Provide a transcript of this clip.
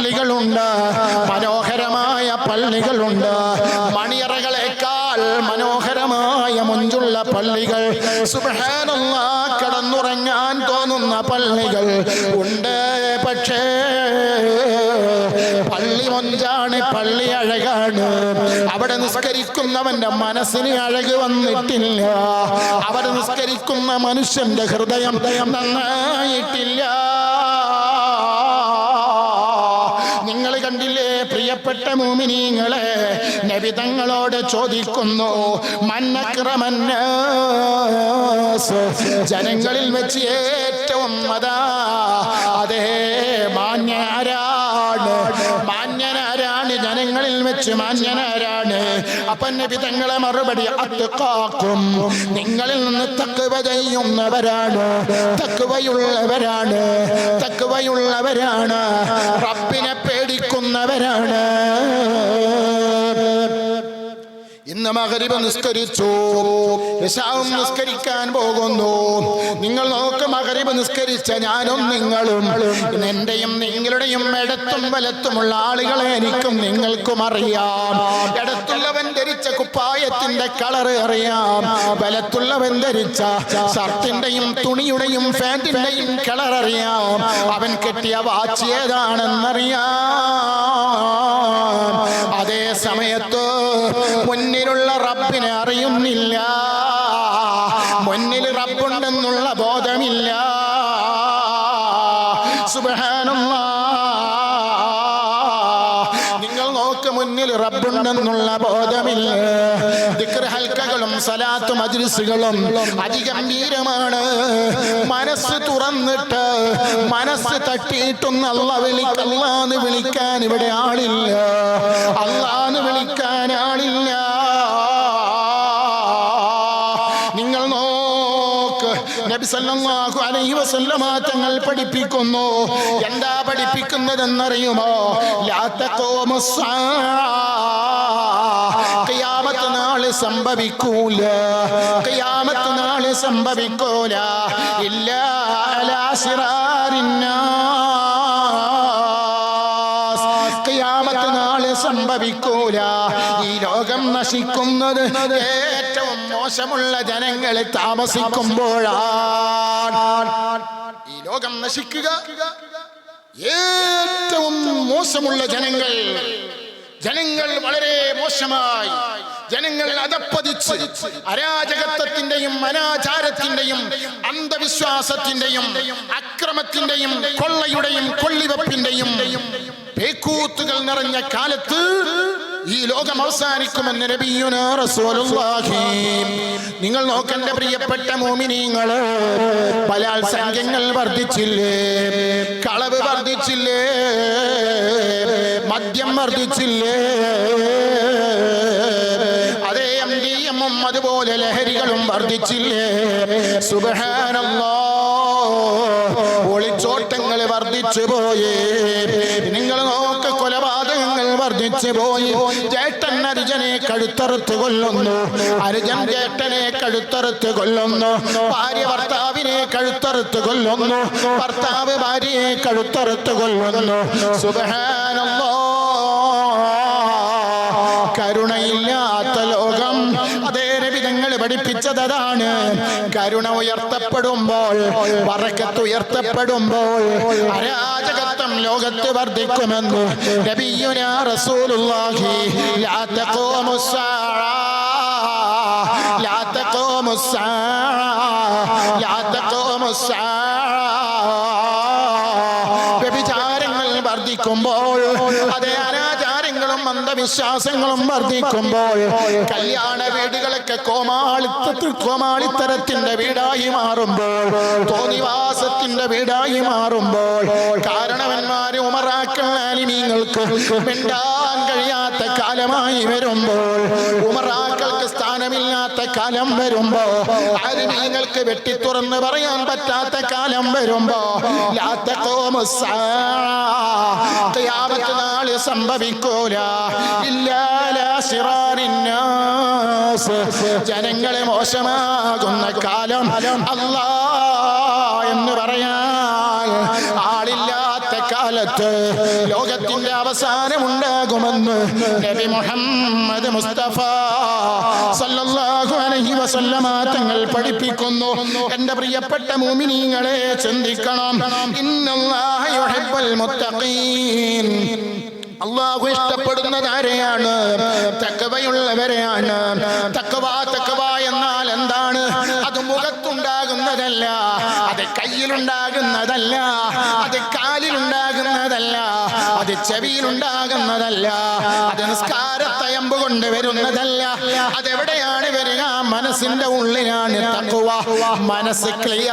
പള്ളികളുണ്ട്. മനോഹരമായ പള്ളികളുണ്ട്. മണിയറകളേക്കാൾ മനോഹരമായ മുഞ്ചുള്ള പള്ളികൾ. സുബഹാനല്ല കടന്നുറങ്ങാൻ തോന്നുന്ന പള്ളികൾ. ഉണ്ട് പക്ഷേ പള്ളി മൊഞ്ചാണ് പള്ളി അഴകാണ്. അവിടെ നിസ്കരിക്കുന്നവന്റെ മനസ്സിന് അഴക് വന്നിട്ടില്ല. അവിടെ നിസ്കരിക്കുന്ന മനുഷ്യന്റെ ഹൃദയം നന്നായിട്ടില്ല. പ്രിയപ്പെട്ട മൂമിനീങ്ങളെ നബിതങ്ങളോട് ചോദിക്കുന്നു മന്നക്രമന്നാസ് ജനങ്ങളിൽ വെച്ച് ഏറ്റവും അതാ അതേ മാന്യാരാണ് മാന്യനാരാണ് ജനങ്ങളിൽ വെച്ച് മാന്യനാരാണ്. അപ്പൊ നബിതങ്ങളെ മറുപടി അത്തുക്കാക്കും നിങ്ങളിൽ നിന്ന് തക്കുവ ചെയ്യുന്നവരാണ് തക്കുവയുള്ളവരാണ് തക്കുവയുള്ളവരാണ് റബ്ബിനെ പേടിക്കുന്നവരാണ് ഇന്ന് മകരിബ് നിസ്കരിച്ചു. ഇശാവും നിസ്കരിക്കാൻ പോകുന്നു. നിങ്ങൾ നോക്ക് മകരിബ് നിസ്കരിച്ച ഞാനും നിങ്ങളും. എന്റെയും നിങ്ങളുടെയും ഇടത്തും വലത്തുമുള്ള ആളുകളെ എനിക്കും നിങ്ങൾക്കും അറിയാം. ഇടത്തുള്ളവൻ ധരിച്ച കുപ്പായത്തിന്റെ കളർ അറിയാം. വലത്തുള്ളവൻ ധരിച്ച ഷർട്ടിന്റെയും തുണിയുടെയും ഫാന്റിന്റെയും കളർ അറിയാം. അവൻ കെട്ടിയ വാച്ച് ഏതാണെന്നറിയാം. അതേ സമയത്ത് അറിയുന്നില്ല. മുന്നിൽ റബ്ബുണ്ടെന്നുള്ള ബോധമില്ല. സുബ്ഹാനല്ലാഹ് നിങ്ങൾ നോക്ക് മുന്നിൽ റബ്ബുണ്ടെന്നുള്ള ബോധമില്ല. ഹൽക്കകളും സലാത്ത് മജ്ലിസുകളും അതിഗംഭീരമാണ് മനസ്സ് തുറന്നിട്ട് മനസ്സ് തട്ടിയിട്ടൊന്ന് അല്ല വിളിക്കല്ലാന്ന് വിളിക്കാൻ ഇവിടെ ആളില്ല. അല്ലാന്ന് വിളിക്കാൻ ആളില്ല. നിങ്ങൾ നോക്ക്. നബി സല്ലല്ലാഹു അലൈഹി വസല്ലമ തങ്ങൾ പഠിപ്പിക്കുന്നു. എന്താ പഠിപ്പിക്കുന്നതെന്നറിയുമോ? ലാ തഖൂമുസ്സാ ഖിയാമത്ത് നാൾ സംഭവിക്കൂല. ഖിയാമത്ത് നാൾ സംഭവിക്കൂല. ഇല്ല അലാ സിറാരിന്നാസ് സംഭവിക്കൂല. ഈ ലോകം നശിക്കുന്നത് ഏറ്റവും മോശമുള്ള ജനങ്ങൾ താമസിക്കുമ്പോഴാണ് ഈ ലോകം നശിക്കുക. ഏറ്റവും മോശമുള്ള ജനങ്ങൾ. ജനങ്ങൾ വളരെ മോശമായി. ജനങ്ങൾ അതപ്പതിച്ച് അരാജകത്വത്തിന്റെയും അനാചാരത്തിന്റെയും അന്ധവിശ്വാസത്തിന്റെയും അക്രമത്തിന്റെയും കൊള്ളയുടെയും കൊള്ളിവപ്പിന്റെയും പേക്കൂത്തുകൾ നിറഞ്ഞ കാലത്ത് ഈ ലോകം അവസാനിക്കുമെന്ന് നിങ്ങൾ നോക്കേണ്ട പ്രിയപ്പെട്ട മോമിനീങ്ങൾ ബലാത്സംഗങ്ങൾ വർദ്ധിച്ചില്ലേ? കളവ് വർദ്ധിച്ചില്ലേ? മദ്യം വർദ്ധിച്ചില്ലേ? അതേ എം ഡി എമ്മും അതുപോലെ ലഹരികളും വർദ്ധിച്ചില്ലേ? സുബ്ഹാനല്ലാഹ് ഒളിച്ചോട്ടങ്ങൾ വർദ്ധിച്ചു പോയേ. വർദ്ധിച്ചു പോയി. ചേട്ടൻ അരുജനെ കഴുത്തറുത്ത് കൊല്ലുന്നു. അരുജൻ ചേട്ടനെ കഴുത്തറുത്ത് കൊല്ലുന്നു. ഭാര്യ ഭർത്താവിനെ കഴുത്തറുത്ത് കൊല്ലുന്നു. ഭർത്താവ് ഭാര്യയെ കഴുത്തറുത്ത് കൊല്ലുന്നു. സുബഹാനല്ലാ കരുണ ഉയർത്തപ്പെടുമ്പോൾ വറക്കത്ത് ഉയർത്തപ്പെടുമ്പോൾ അരാജകത്വം ലോകത്ത് വർദ്ധിക്കുമെന്ന് റസൂലുള്ളാഹി വ്യഭിചാരങ്ങൾ വർദ്ധിക്കുമ്പോൾ അതേ അനാചാരങ്ങളും അന്ധവിശ്വാസങ്ങളും വർദ്ധിക്കുമ്പോൾ കല്യാണ വീടുകളൊക്കെ കോമാളിത്തത്തിൽ കോമാളിത്തരത്തിന്റെ വീടായി മാറുമ്പോൾ തോന്നിവാസത്തിന്റെ വീടായി മാറുമ്പോൾ കാരണവന്മാര് ഉമറാക്കൽ ആലിമീങ്ങൾക്ക് കഴിയാത്ത കാലമായി വരുമ്പോൾ ഉമറാക്കൾക്ക് സ്ഥാനമില്ലാത്ത കാലം വരുമ്പോ അരുമീങ്ങൾക്ക് വെട്ടി തുറന്ന് പറയാൻ പറ്റാത്ത കാലം വരുമ്പോ ലാ തഖൂമുസ്സാ ഖിയാമത്ത് നാൾ സംഭവിക്കൂല ജനങ്ങളെ മോശമാകുന്ന കാലം അല്ലാ കാലത്ത് ലോകത്തിന്റെ അവസാനമുണ്ടാകുമെന്ന് നബി മുഹമ്മദ് മുസ്തഫ സല്ലല്ലാഹു അലൈഹി വസല്ലമ തങ്ങൾ പഠിപ്പിക്കുന്നു. എന്റെ പ്രിയപ്പെട്ട മുഅ്മിനീങ്ങളെ ചിന്തിക്കണം. യുഹിബ്ബുൽ മുത്തഖീൻ. അള്ളാഹു ഇഷ്ടപ്പെടുന്നത് ആരെയാണ്? തക്കവയുള്ളവരെയാണ്. തക്കവ തക്കവ എന്നാൽ എന്താണ്? അത് മുഖത്തുണ്ടാകുന്നതല്ല അത് കയ്യിലുണ്ടാകുന്നതല്ല അത് കാലിലുണ്ടാകുന്നതല്ല അത് ചെവിയിലുണ്ടാകുന്നതല്ല. അത് നിസ്കാരത്തയമ്പ് കൊണ്ട് വരുന്നതല്ല. അതെവിടെയാണ് വരിക? മനസ്സിന്റെ ഉള്ളിലാണ് മനസ്സ് ക്ലിയർ